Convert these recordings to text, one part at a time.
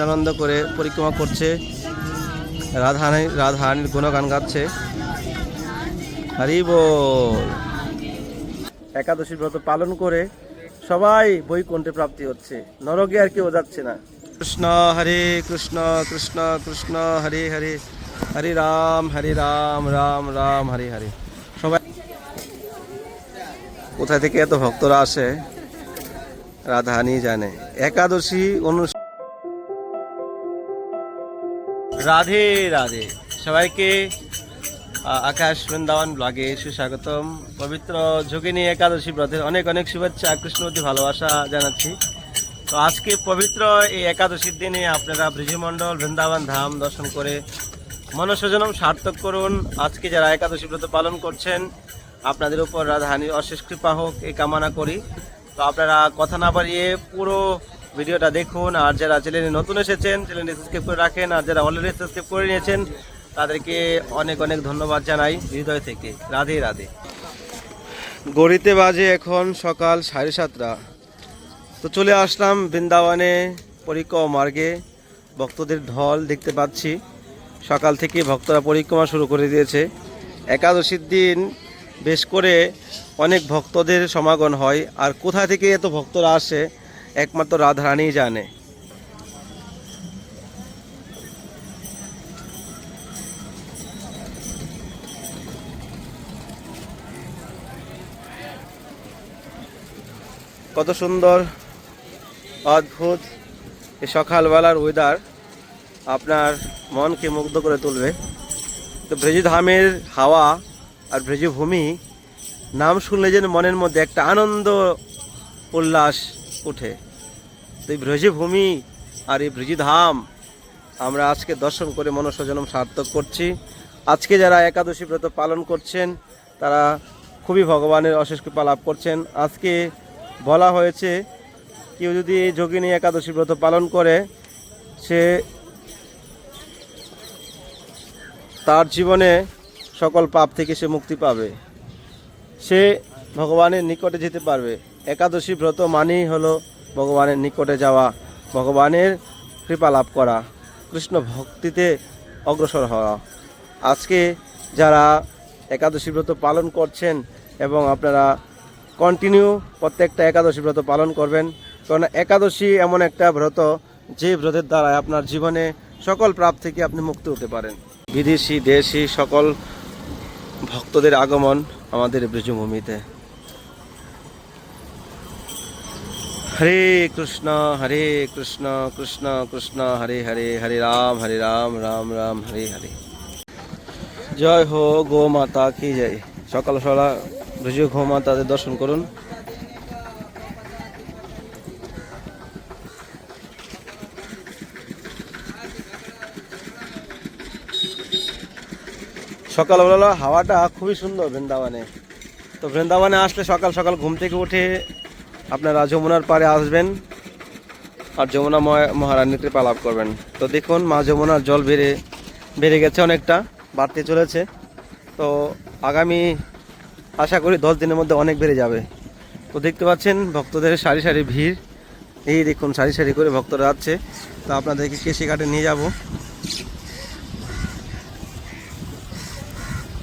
আনন্দ করে পরিক্রমা করছে। রাধারানী, রাধারানীর গুণগান গাচ্ছে। হরি বল। একাদশী ব্রত পালন করে সবাই বৈকুণ্ঠে প্রাপ্তি হচ্ছে। নরকে আর কেউ যাচ্ছে না। কৃষ্ণ হরে কৃষ্ণ কৃষ্ণ কৃষ্ণ, হরে হরে। হরে রাম হরে রাম রাম রাম, হরে হরে। সবাই কোথায় থেকে এত ভক্তরা আসে? রাধানি জানে। একাদশী অনু রাধে রাধে। সবাইকে আকাশ বৃন্দাবন ব্লগে সুস্বাগতম। পবিত্র যোগিনী একাদশী ব্রতের অনেক অনেক শুভেচ্ছা কৃষ্ণবতী ভালোবাসা জানাচ্ছি। তো আজকে পবিত্র এই একাদশীর দিনে আপনারা ব্রিজমণ্ডল বৃন্দাবন ধাম দর্শন করে মনসজনম সার্থক করুন। আজকে যারা একাদশী ব্রত পালন করছেন, আপনাদের উপর রাধাহানির অশেষ কৃপা হোক, এই কামনা করি। তো আপনারা কথা না বাড়িয়ে পুরো ভিডিওটা দেখুন। আর যারা চ্যানেলে নতুন এসেছেন, চ্যানেলটি সাবস্ক্রাইব করে রাখেন। আর যারা অলরেডি সাবস্ক্রাইব করে নিয়েছেন, তাদেরকে অনেক অনেক ধন্যবাদ জানাই হৃদয় থেকে। রাধে রাধে। গড়িতে বাজে এখন সকাল সাড়ে সাতটা। তো চলে আসলাম বৃন্দাবনে পরিক্রমা মার্গে। ভক্তদের ঢল দেখতে পাচ্ছি। সকাল থেকে ভক্তরা পরিক্রমা শুরু করে দিয়েছে। একাদশীর দিন বেশ করে অনেক ভক্তদের সমাগম হয়। আর কোথা থেকে এত ভক্তরা আসে একমাত্র রাধারানীই জানে। কত সুন্দর, অদ্ভুত সকালবেলার ওয়েদার আপনার মনকে মুগ্ধ করে তুলবে। তো ব্রজধামের হাওয়া আর ব্রজভূমি, নাম শুনলে যেন মনের মধ্যে একটা আনন্দ, উল্লাস ওঠে তো এই ব্রজভূমি আর এই ব্রজধাম আমরা আজকে দর্শন করে মনসজনম সার্থক করছি। আজকে যারা একাদশী ব্রত পালন করছেন, তারা খুবই ভগবানের অশেষ কৃপা লাভ করছেন। আজকে বলা হয়েছে, কেউ যদি এই যোগিনী একাদশী ব্রত পালন করে, সে তার জীবনে সকল পাপ থেকে সে মুক্তি পাবে। সে ভগবানের নিকটে যেতে পারবে। একাদশী ব্রত মানেই হলো ভগবানের নিকটে যাওয়া, ভগবানের কৃপা লাভ করা, কৃষ্ণ ভক্তিতে অগ্রসর হওয়া। আজকে যারা একাদশী ব্রত পালন করছেন এবং আপনারা কন্টিনিউ প্রত্যেকটা একাদশী ব্রত পালন করবেন, কারণ একাদশী এমন একটা ব্রত যে ব্রতের দ্বারা আপনার জীবনে সকল প্রাপ থেকে আপনি মুক্ত হতে পারেন। বিদেশি, দেশি সকল ভক্তদের আগমন আমাদের ব্রজভূমিতে। হরে কৃষ্ণ হরে কৃষ্ণ কৃষ্ণ কৃষ্ণ, হরে হরে হরে রাম হরে রাম রাম রাম, হরে হরে। জয় হো গো মাতা কি জয়। সকাল সকাল ব্রজ গো মাতাদের দর্শন করুন। সকালবেলা হাওয়াটা খুবই সুন্দর বৃন্দাবনে। তো বৃন্দাবনে আসলে সকাল সকাল ঘুম থেকে উঠে আপনারা যমুনার পাড়ে আসবেন আর যমুনা কৃপা লাভ করবেন। তো দেখুন, মা যমুনার জল বেড়ে বেড়ে গেছে অনেকটা, বাড়তে চলেছে। তো আগামী, আশা করি দশ দিনের মধ্যে অনেক বেড়ে যাবে। তো দেখতে পাচ্ছেন, ভক্তদের সারি সারি ভিড়। এই দেখুন, সারি সারি করে ভক্তরা যাচ্ছে তো আপনাদেরকে কেশি ঘাটে নিয়ে যাব।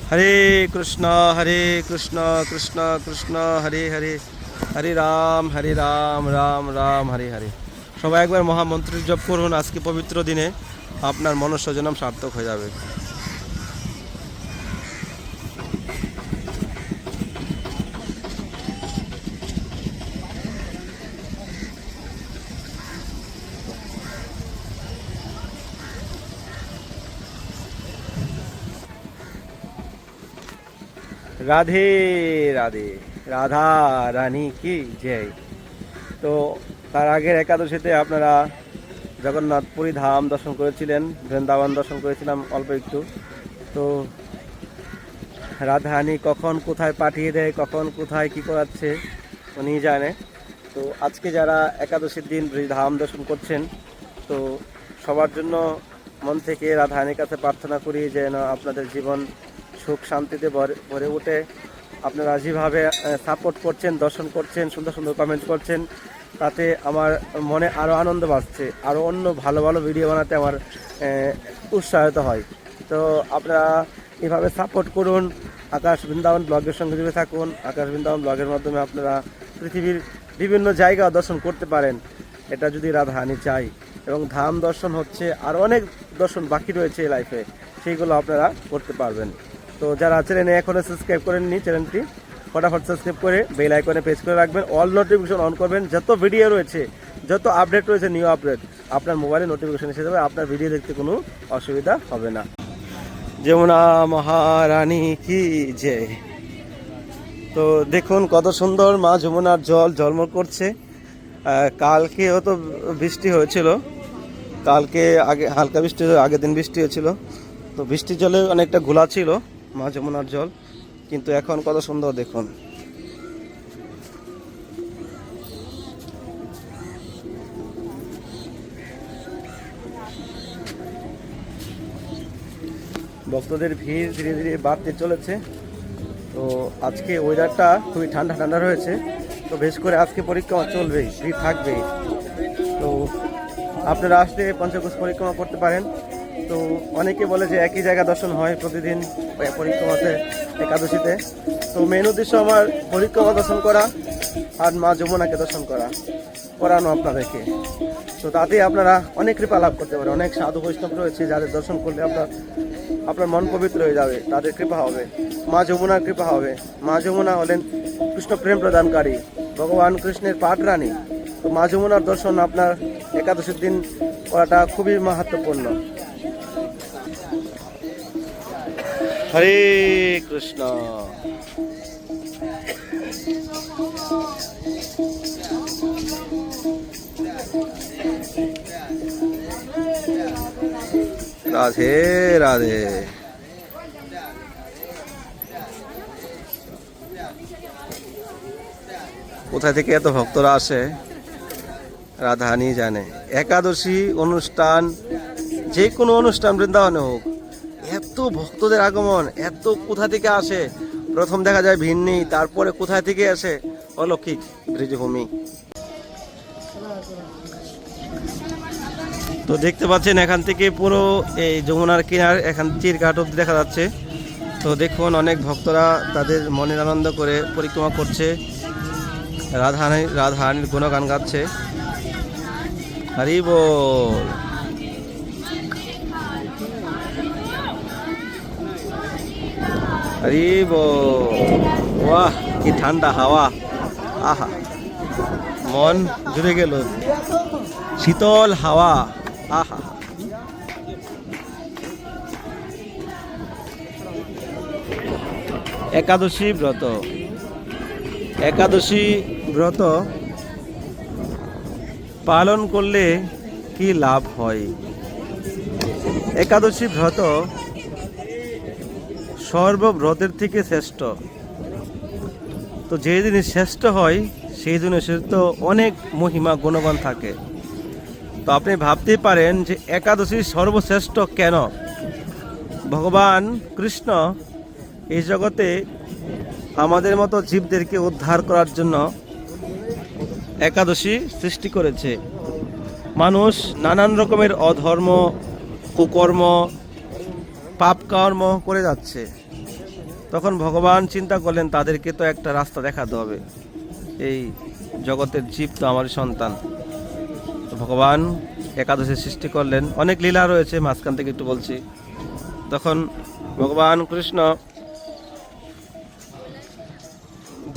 হরে কৃষ্ণ হরে কৃষ্ণ কৃষ্ণ কৃষ্ণ, হরে হরে। হরে রাম হরে রাম রাম রাম, হরে হরে। সবাই একবার মহামন্ত্র জপ করুন, আজকে পবিত্র দিনে আপনার মনস্বজনম সার্থক হয়ে যাবে। রাধে রাধে। রাধা রানী কি জয়। তো তার আগের একাদশীতে আপনারা জগন্নাথপুরী ধাম দর্শন করেছিলেন, বৃন্দাবন দর্শন করেছিলাম অল্প একটু। তো রাধারানী কখন কোথায় পাঠিয়ে দেয়, কখন কোথায় কি করাচ্ছে, উনি জানে। তো আজকে যারা একাদশীর দিন ধাম দর্শন করছেন, তো সবার জন্য মন থেকে রাধারানীর কাছে প্রার্থনা করি যেন আপনাদের জীবন সুখ শান্তিতে ভরে- ভরে ওঠে। আপনারা যেভাবে সাপোর্ট করছেন, দর্শন করছেন, সুন্দর সুন্দর কমেন্ট করছেন, তাতে আমার মনে আরও আনন্দ বাড়ছে আরও অন্য ভালো ভালো ভিডিও বানাতে আমার উৎসাহিত হয়। তো আপনারা এভাবে সাপোর্ট করুন, আকাশ বৃন্দাবন ব্লগের সঙ্গে জুড়ে থাকুন, আকাশ বৃন্দাবন ব্লগের মাধ্যমে আপনারা পৃথিবীর বিভিন্ন জায়গা দর্শন করতে পারেন, এটা যদি রাধাহানি চাই এবং ধাম দর্শন হচ্ছে, আর অনেক দর্শন বাকি রয়েছে এই লাইফে সেইগুলো আপনারা করতে পারবেন। তো যারা চ্যানেলে এখনও সাবস্ক্রাইব করেননি চ্যানেলটি ফটাফট সাবস্ক্রাইব করে বেল আইকনে প্রেস করে রাখবেন অল নোটিফিকেশন অন করবেন। যত ভিডিও রয়েছে, যত আপডেট রয়েছে নিউ আপডেট আপনার মোবাইলে নোটিফিকেশন এসে যাবে, আপনার ভিডিও দেখতে কোনো অসুবিধা হবে না। যমুনা মহারানী কি যে? তো দেখুন কত সুন্দর মা যমুনার জল ঝলমল করছে। কালকেও তো বৃষ্টি হয়েছিল। কালকে আগে, হালকা বৃষ্টি, আগের দিন বৃষ্টি হয়েছিল। তো বৃষ্টির জলে অনেকটা ঘোলা ছিল। মা যমুনার জল, কিন্তু এখন কত সুন্দর দেখুন। ভক্তদের ভিড় ধীরে ধীরে বাড়তে চলেছে। তো আজকে ওয়েদারটা খুবই ঠান্ডা ঠান্ডা রয়েছে। তো বেশ করে আজকে পরিক্রমা চলবেই ভিড় থাকবেই তো আপনারা আসলে পঞ্চকোষ পরিক্রমা করতে পারেন। তো অনেকে বলে যে একই জায়গা দর্শন হয় প্রতিদিন পরিক্রমাতে একাদশীতে। তো মেন উদ্দেশ্য আমার পরিক্রমা দর্শন করা, আর মা যমুনাকে দর্শন করা, করানো আপনাদেরকে। তো তাতে আপনারা অনেক কৃপা লাভ করতে পারেন, অনেক সাধু বৈষ্ণব রয়েছে যাদের দর্শন করলে আপনার আপনার মন পবিত্র হয়ে যাবে, তাদের কৃপা হবে। মা যমুনার কৃপা হবে। মা যমুনা হলেন কৃষ্ণ প্রেম প্রদানকারী, ভগবান কৃষ্ণের পাটরানী তো মা যমুনার দর্শন আপনার একাদশীর দিন করাটা খুবই মাহাত্মপূর্ণ হরে কৃষ্ণ। রাধে রাধে। কোথা থেকে এত ভক্তরা আসে? রাধানি জানে। একাদশী অনুষ্ঠান, যে কোনো অনুষ্ঠান বৃন্দাবনে হোক এত ভক্তদের আগমন, এত কোথা থেকে আসে? প্রথম দেখা যায় ভিড় নেই, তারপরে কোথা থেকে আসে? অলৌকিক বৃজভূমি তো দেখতে পাচ্ছেন, এখান থেকে পুরো এই যমুনার কিনার, এখান চিরঘাট অব্দি দেখা যাচ্ছে। তো দেখুন, অনেক ভক্তরা তাদের মনের আনন্দ করে পরিক্রমা করছে। রাধারানী, রাধারানীর গুণগান গাচ্ছে। হরি বল। বল বাহ কি ঠান্ডা হাওয়া। আহা, মন জুড়ে গেল। শীতল হাওয়া। আহা। একাদশী ব্রত। একাদশী ব্রত পালন করলে কি লাভ হয়? একাদশী ব্রত সর্বব্রতের থেকে শ্রেষ্ঠ। তো যে জিনিস শ্রেষ্ঠ হয়, সেই জিনিসের তো অনেক মহিমা গুণগণ থাকে। তো আপনি ভাবতে পারেন যে একাদশী সর্বশ্রেষ্ঠ কেন? ভগবান কৃষ্ণ এই জগতে আমাদের মতো জীবদেরকে উদ্ধার করার জন্য একাদশী সৃষ্টি করেছে। মানুষ নানান রকমের অধর্ম, কুকর্ম পাপকর্ম করে যাচ্ছে। তখন ভগবান চিন্তা করলেন, তাদেরকে তো একটা রাস্তা দেখাতে হবে। এই জগতের জীব তো আমার সন্তান। ভগবান একাদশী সৃষ্টি করলেন। অনেক লীলা রয়েছে, মাঝখান থেকে একটু বলছি। তখন ভগবান কৃষ্ণ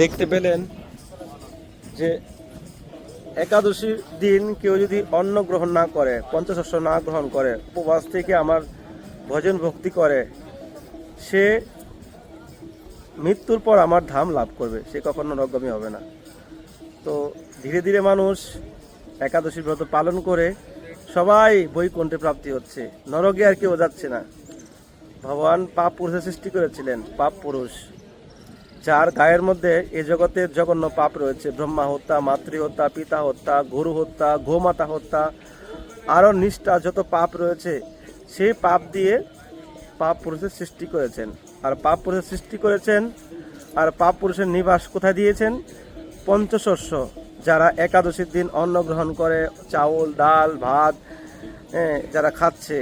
দেখতে পেলেন যে একাদশীর দিন কেউ যদি অন্ন গ্রহণ না করে পঞ্চশস্য না গ্রহণ করে, উপবাস থেকে আমার ভজন ভক্তি করে, সে মৃত্যুর পর আমার ধাম লাভ করবে। সে কখনো নরগামী হবে না। তো ধীরে ধীরে মানুষ একাদশী ব্রত পালন করে সবাই বৈকুণ্ঠে প্রাপ্তি হচ্ছে। নরকে আর কেউ যাচ্ছে না। ভগবান পাপ পুরুষের সৃষ্টি করেছিলেন, পাপ পুরুষ। যার গায়ের মধ্যে এ জগতের জঘন্য পাপ রয়েছে। ব্রহ্মা হত্যা, মাতৃ হত্যা, পিতা হত্যা, গরু হত্যা, গোমাতা হত্যা, আরও নিষ্ঠা যত পাপ রয়েছে সেই পাপ দিয়ে পাপ পুরুষের সৃষ্টি করেছেন। আর পাপ পুরুষের সৃষ্টি করেছেন, আর পাপ পুরুষের নিবাস কোথায় দিয়েছেন? পঞ্চশস্য, যারা একাদশীর দিন অন্ন গ্রহণ করে, চাউল, ডাল, ভাত যারা খাচ্ছে,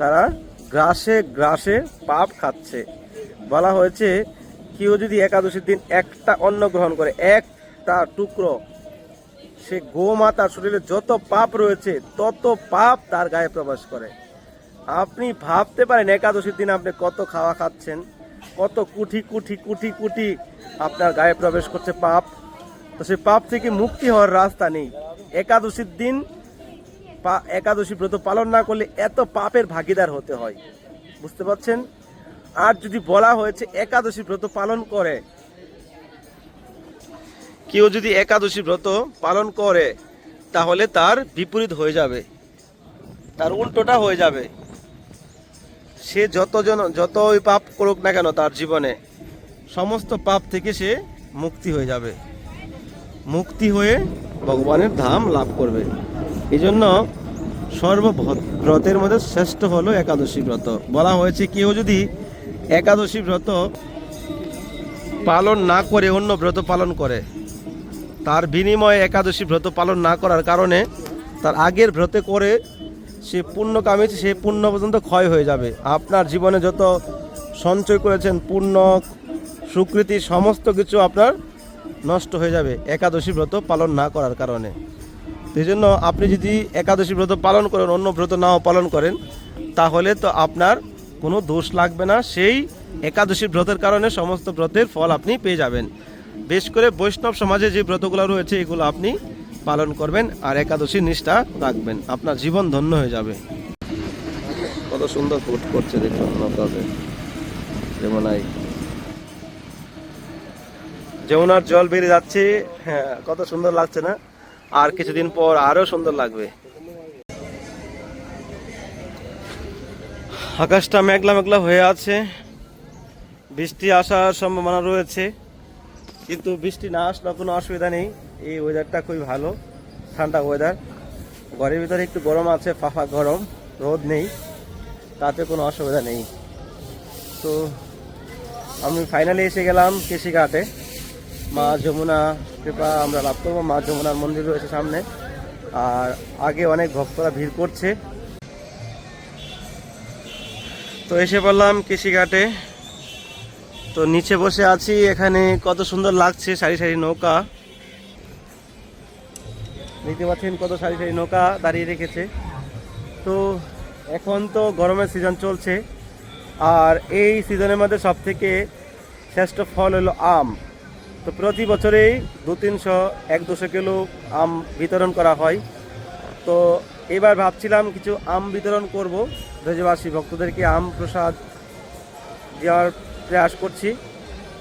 তারা গ্রাসে গ্রাসে পাপ খাচ্ছে। বলা হয়েছে, কেউ যদি একাদশীর দিন একটা অন্ন গ্রহণ করে, একটা টুকরো, সে গোমাতার শরীরে যত পাপ রয়েছে, তত পাপ তার গায়ে প্রবেশ করে। আপনি ভাবতে পারেন একাদশীর দিন আপনি কত খাওয়া খাচ্ছেন, কত কুঠি কুঠি কুঠি কুঠি আপনার গায়ে প্রবেশ করছে পাপ। তো সেই পাপ থেকে মুক্তি হওয়ার রাস্তা নেই। একাদশীর দিন একাদশী ব্রত পালন না করলে এত পাপের ভাগিদার হতে হয়। বুঝতে পারছেন? আর যদি বলা হয়েছে একাদশী ব্রত পালন করে, কেউ যদি একাদশী ব্রত পালন করে, তাহলে তার বিপরীত হয়ে যাবে। তার উল্টোটা হয়ে যাবে। সে যতজন যতই পাপ করুক না কেন তার জীবনে, সমস্ত পাপ থেকে সে মুক্তি হয়ে যাবে। মুক্তি হয়ে ভগবানের ধাম লাভ করবে। এই জন্য সর্বব্রতের মধ্যে শ্রেষ্ঠ হলো একাদশী ব্রত। বলা হয়েছে, কেউ যদি একাদশী ব্রত পালন না করে, অন্য ব্রত পালন করে, তার বিনিময়ে একাদশী ব্রত পালন না করার কারণে তার আগের ব্রতে করে সে পুণ্য কামিয়েছে, সে পুণ্য পর্যন্ত ক্ষয় হয়ে যাবে। আপনার জীবনে যত সঞ্চয় করেছেন পুণ্য সুকৃতি, সমস্ত কিছু আপনার নষ্ট হয়ে যাবে একাদশী ব্রত পালন না করার কারণে। সেই জন্য আপনি যদি একাদশী ব্রত পালন করেন, অন্য ব্রত নাও পালন করেন, তাহলে তো আপনার কোনো দোষ লাগবে না। সেই একাদশী ব্রতের কারণে সমস্ত ব্রতের ফল আপনি পেয়ে যাবেন। বেশ করে বৈষ্ণব সমাজে যে ব্রতগুলো রয়েছে, এগুলো আপনি পালন করবেন আর একাদশী নিষ্ঠা রাখবেন। আপনার জীবন ধন্য হয়ে যাবে। কত সুন্দর ফুট করছে দেখুন নৌকাতে যমুনাই যমুনার জল বেরিয়ে যাচ্ছে। হ্যাঁ কত সুন্দর লাগছে না? আর কিছুদিন পর আরও সুন্দর লাগবে। আকাশটা মেঘলা মেঘলা হয়ে আছে। বৃষ্টি আসার সম্ভাবনা রয়েছে। কিন্তু বৃষ্টি না আসলে কোনো অসুবিধা নেই। এই ওয়েদারটা খুবই ভালো, ঠান্ডা ওয়েদার ঘরের ভিতরে একটু গরম আছে, ফাফা গরম, রোদ নেই, তাতে কোনো অসুবিধা নেই। তো আমি ফাইনালি এসে গেলাম কৃষিঘাটে মা যমুনা কৃপা, আমরা লাভ করব। মা যমুনার মন্দির রয়েছে সামনে। আর আগে অনেক ভক্তরা ভিড় করছে। তো এসে বললাম কৃষিঘাটে তো নিচে বসে আছি, এখানে কত সুন্দর লাগছে, সারি সারি নৌকা। দেখতে পাচ্ছেন কত সারি সারি নৌকা দাঁড়িয়ে রেখেছে। তো এখন তো গরমের সিজন চলছে। আর এই সিজনের মধ্যে সব থেকে শ্রেষ্ঠ ফল হলো আম। তো প্রতি বছরেই দু তিনশো এক দুশো কিলো আম বিতরণ করা হয়। তো এবার ভাবছিলাম কিছু আম বিতরণ করব। ব্রজবাসী ভক্তদেরকে আম প্রসাদ দেওয়ার প্রয়াস করছি।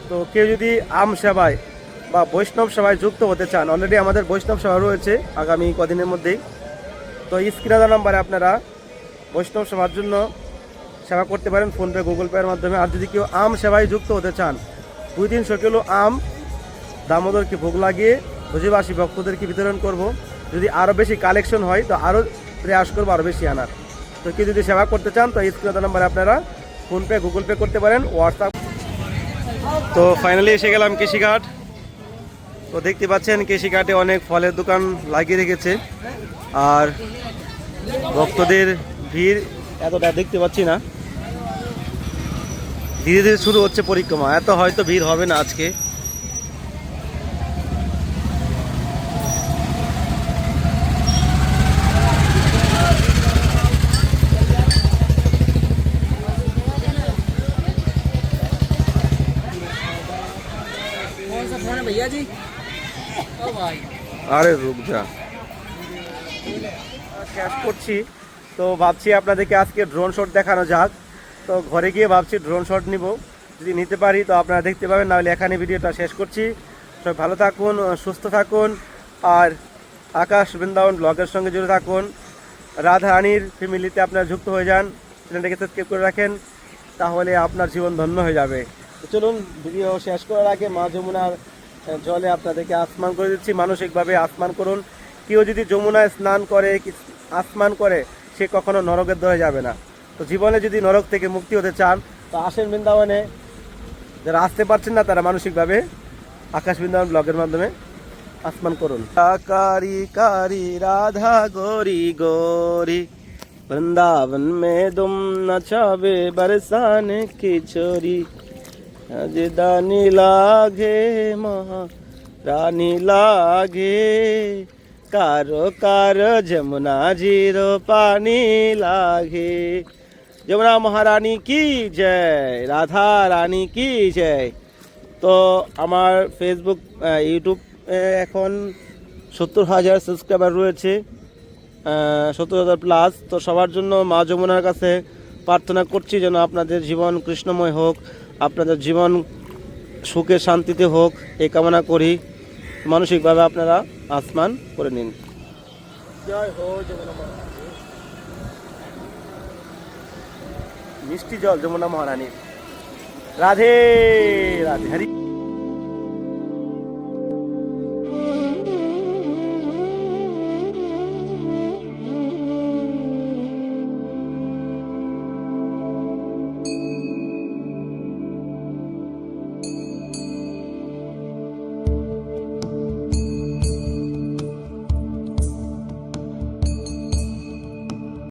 তো কেউ যদি আম সেবায় বা বৈষ্ণব সেবায় যুক্ত হতে চান। অলরেডি আমাদের বৈষ্ণব সভা রয়েছে আগামী কদিনের মধ্যেই। তো স্ক্রিনাদা নাম্বারে আপনারা বৈষ্ণব সেবার জন্য সেবা করতে পারেন ফোনপে, গুগল পের মাধ্যমে। আর যদি কেউ আম সেবায় যুক্ত হতে চান, দুই তিনশো কিলো আম দামোদরকে ভোগ লাগিয়ে ভোজিবাসী ভক্তদেরকে বিতরণ করব। যদি আরও বেশি কালেকশন হয়, তো আরও প্রয়াস করব আরও বেশি আনার। তো কেউ যদি সেবা করতে চান, তো স্ক্রিনাদা নাম্বারে আপনারা ফোনপে, গুগল পে করতে পারেন, হোয়াটসঅ্যাপ। তো ফাইনালি এসে গেলাম কৃষিঘাট তো দেখতে পাচ্ছেন কৃষিঘাটে অনেক ফলের দোকান লাগিয়ে রেখেছে। আর ভক্তদের ভিড় এতটা দেখতে পাচ্ছি না। ধীরে ধীরে শুরু হচ্ছে পরিক্রমা। এত হয়তো ভিড় হবে না আজকে। আরে রুক যা। ক্যাশ করছি। তো ভাবছি আপনাদেরকে আজকে ড্রোন শট দেখানো যাক। তো ঘরে গিয়ে ভাবছি ড্রোন শট নিব। যদি নিতে পারি, তো আপনারা দেখতে পাবেন। নাহলে এখানে ভিডিওটা শেষ করছি। সবাই ভালো থাকুন, সুস্থ থাকুন। আর আকাশ বৃন্দাবন ব্লগের সঙ্গে জুড়ে থাকুন। রাধা রানীর ফ্যামিলিতে আপনারা যুক্ত হয়ে যান। চ্যানেলটাকে সাবস্ক্রাইব করে রাখেন। তাহলে আপনার জীবন ধন্য হয়ে যাবে। চলুন, ভিডিও শেষ করার আগে মা যমুনার জলে আপনাদেরকে আসমান করে দিচ্ছি। মানসিকভাবে আসমান করুন। কেউ যদি যমুনায় স্নান করে আসমান করে, সে কখনো নরকের দয়ে যাবে না। তো জীবনে যদি নরক থেকে মুক্তি হতে চান, তো আসেন বৃন্দাবনে। যারা আসতে পারছেন না, তারা মানসিকভাবে আকাশ বৃন্দাবন ব্লগের মাধ্যমে আসমান করুন। কারি কারি, রাধা, গরি গরি, বৃন্দাবন মে দুম নচাবে, বরসান কি চোরি যে দানি লাগে মহা রানী লাগে। কারও কারও যমুনা জির পানি লাগে। যমুনা মহারানী কি জয়, রাধা রানী কি জয়? তো আমার ফেসবুক ইউটিউব এখন সত্তর হাজার সাবস্ক্রাইবার রয়েছে। সত্তর হাজার প্লাস তো সবার জন্য মা যমুনার কাছে প্রার্থনা করছি যেন আপনাদের জীবন কৃষ্ণময় হোক। আপনাদের জীবন সুখে, শান্তিতে হোক, এই কামনা করি। মানসিকভাবে আপনারা আসমান করে নিন। মিষ্টি জল যমুনা মহারানী রাধে রাধে, হরি।